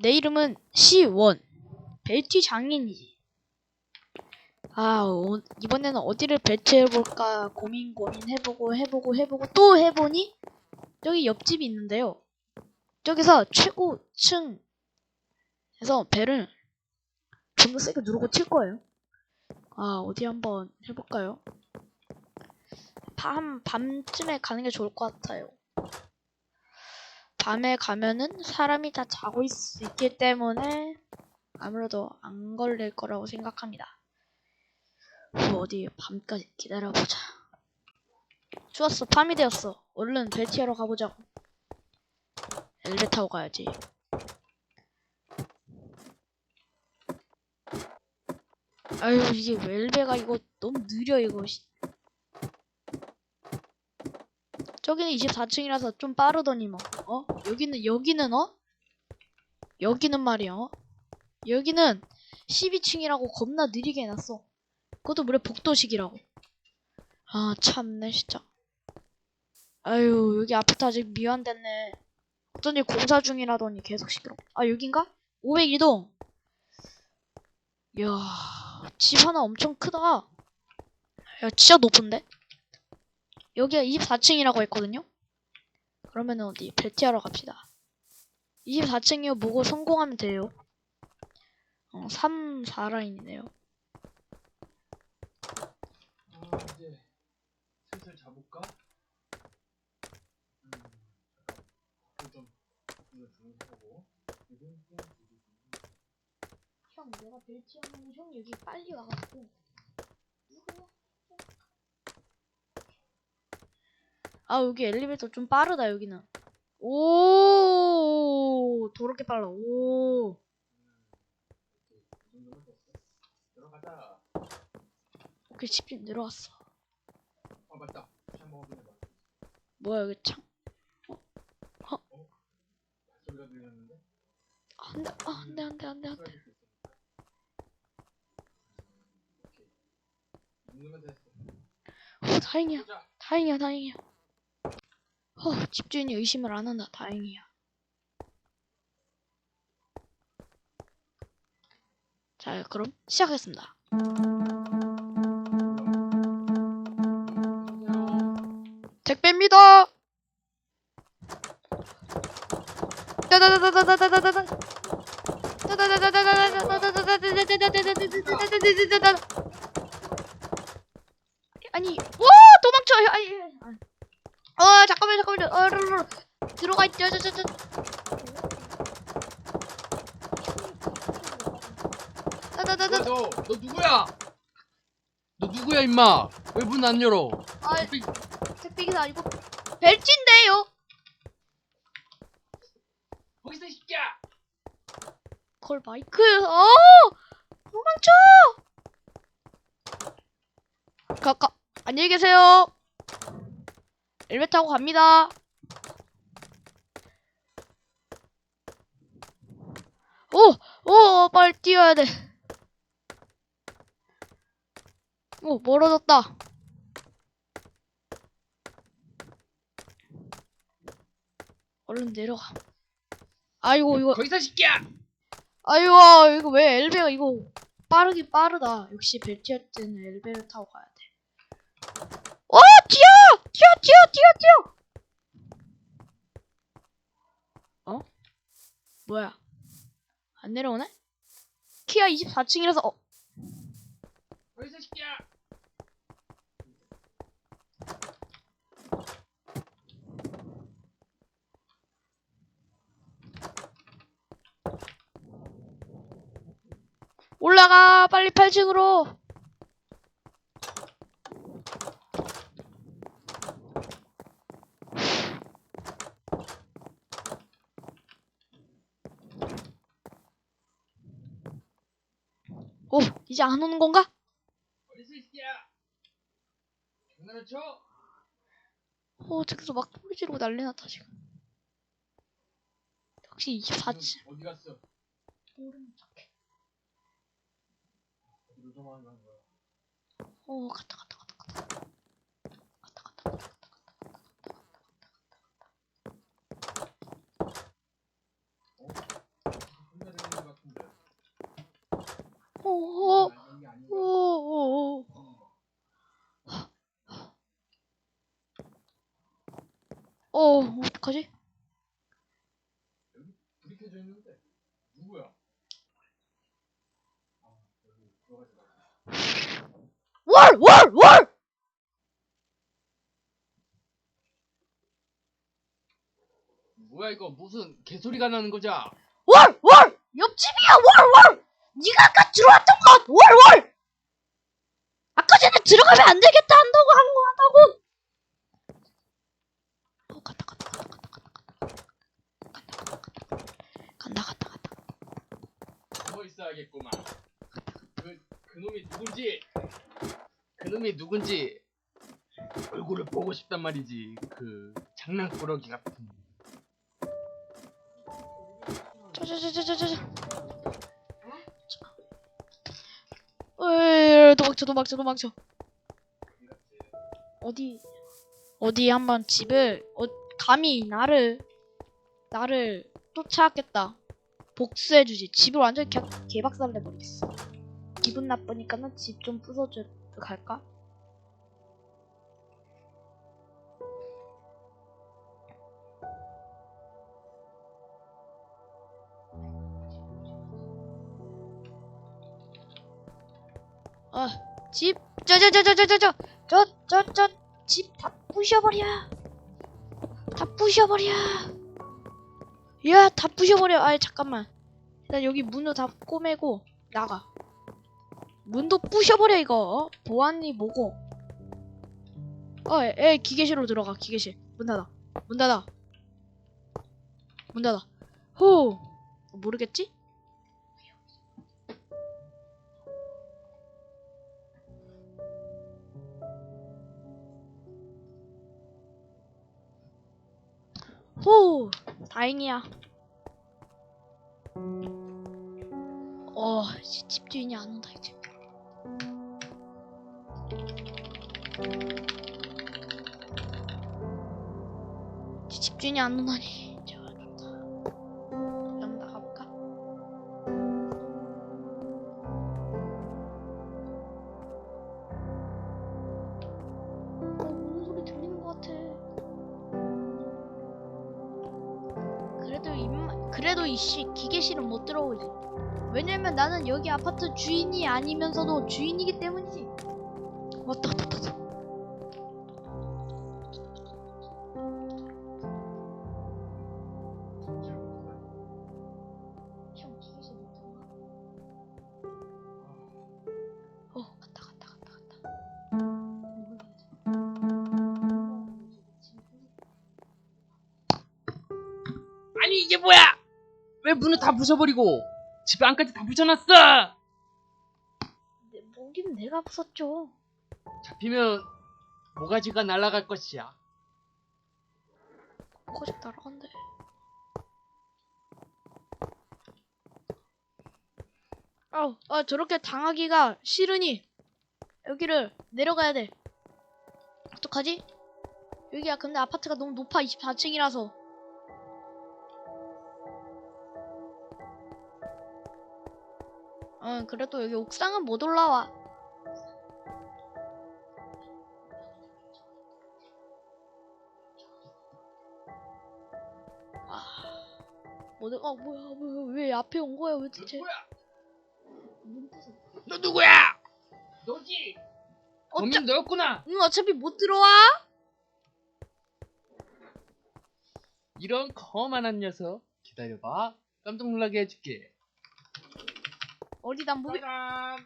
내 이름은 시원. 벨트 장인이지. 아, 오, 이번에는 어디를 벨트해볼까 고민 고민해보고 해보고 해보고 또 해보니 저기 옆집이 있는데요. 저기서 최고층에서 벨을 좀 더 세게 누르고 칠 거예요. 아, 어디 한번 해볼까요? 밤, 밤쯤에 가는 게 좋을 것 같아요. 밤에 가면은 사람이 다 자고 있을 수 있기 때문에 아무래도 안 걸릴 거라고 생각합니다. 어디 밤까지 기다려보자. 추웠어, 밤이 되었어. 얼른 배치하러 가보자고. 엘베 타고 가야지. 아유 이게 웰베가 이거 너무 느려 이거 저기는 24층이라서 좀 빠르더니 뭐. 어? 여기는 여기는 어? 여기는 말이야. 어? 여기는 12층이라고 겁나 느리게 해놨어. 그것도 무려 복도식이라고. 아 참네 진짜. 아유 여기 아파트 아직 미완됐네. 어쩐지 공사 중이라더니 계속 시끄러. 아 여긴가? 502동. 야 집 하나 엄청 크다. 야 진짜 높은데? 여기가 24층이라고 했거든요? 그러면 어디 벨티하러 갑시다. 24층이요 뭐고 성공하면 돼요. 어, 3, 4라인이네요. 어, 이제 슬슬 자볼까? 음, 좀 이거 좀 하고 형 내가 벨치 하면 형 여기 빨리 와가지고 아 여기 엘리베이터 좀 빠르다 여기는. 오 더럽게 빨라. 오. 오케이 집집 내려왔어. 아 맞다. 뭐야 여기 창? 어? 어? 어? 안돼 아, 안돼 안돼 안돼 안돼. 오 다행이야. 다행이야 다행이야. 어, 집주인이 의심을 안 한다. 다행이야. 자, 그럼 시작하겠습니다. 택배입니다. 따다다다다다다다다. 아니, 와 도망쳐! 아니, 어 잠깐만 잠깐만요. 어, 르르르. 들어가 있죠. 저, 저, 저. 따다다다. 뭐야 너? 너 누구야? 너 누구야 임마? 왜 문 안 열어? 아 택배기사 아니고 벨트인데요. 거기서 이 새끼야! 콜 마이크. 어 도망쳐. 가까 안녕히 계세요. 엘베 타고 갑니다. 오, 오, 빨리 뛰어야 돼. 오, 멀어졌다. 얼른 내려가. 아이고, 이거, 거기서 이 새끼야! 아이고, 이거 왜 엘베가 이거 빠르긴 빠르다. 역시 벨티할 때는 엘베를 타고 가야 돼. 어, 뛰어! 뛰어, 뛰어, 뛰어, 뛰어! 어? 뭐야? 안 내려오네? 키아 24층이라서, 어, 이 새끼야! 올라가! 빨리 8층으로! 오, 이제 안 오는 건가? 오, 저기서 막 소리 지르고 난리 났다, 지금. 역시 24층. 어디 갔어? 모르는 척해. 갔다, 갔다, 갔다, 갔다. 갔다, 갔다, 갔다, 갔다. 어, 어떡하지? 불이 켜져 있는데 누구야? 아 여기. 월! 월! 월! 뭐야 이거 무슨 개소리가 나는 거자? 월! 월! 옆집이야! 월! 월! 네가 아까 들어왔던 것! 월! 월! 아까 전에 들어가면 안 되겠다 숨어 있어야겠구만. 그 그놈이 누군지 그놈이 누군지 얼굴을 보고 싶단 말이지. 그 장난꾸러기 같은. 저, 저, 저, 저, 저, 저, 저. 에이, 도망쳐, 도망쳐, 도망쳐. 어디, 어디 한번 집을, 어, 감히 나를, 나를 쫓아왔겠다. 복수해주지. 집을 완전히 개, 개박살 내버리겠어. 기분 나쁘니까는 집 좀 부숴줘, 갈까? 아, 집, 저, 저, 저, 저, 저, 저, 저, 저, 저, 저, 집 다 부셔버려. 다 부셔버려. 야, 다 부셔버려. 아이, 잠깐만. 일단 여기 문도 다 꼬매고, 나가. 문도 부셔버려, 이거. 어? 보안이 뭐고. 어, 에, 에, 기계실로 들어가, 기계실. 문 닫아. 문 닫아. 문 닫아. 호. 모르겠지? 호! 다행이야. 어, 씨, 집주인이 안 온다, 이제. 집주인이 안 오다니. 그래도 이씨 기계실은 못 들어오지. 왜냐면 나는 여기 아파트 주인이 아니면서도 주인이기 때문이지. 왔다 들어가. 어 갔다 갔다. 아니 이게 뭐야? 왜 문을 다 부셔버리고 집 안까지 다 부셔놨어? 내 목인 내가 부쉈죠. 잡히면 모가지가 날아갈 것이야. 거짓 날아간대. 아, 아 저렇게 당하기가 싫으니 여기를 내려가야 돼. 어떡하지? 여기야 근데 아파트가 너무 높아 24층이라서 응 그래도 여기 옥상은 못 올라와 아 뭐, 아 뭐야 뭐야 왜 앞에 온 거야 왜너 대체. 너 누구야? 너지? 어차, 범인 너였구나. 응, 어차피 못 들어와 이런 거만한 녀석. 기다려봐. 깜짝 놀라게 해줄게. O yüzden bu... Tamam.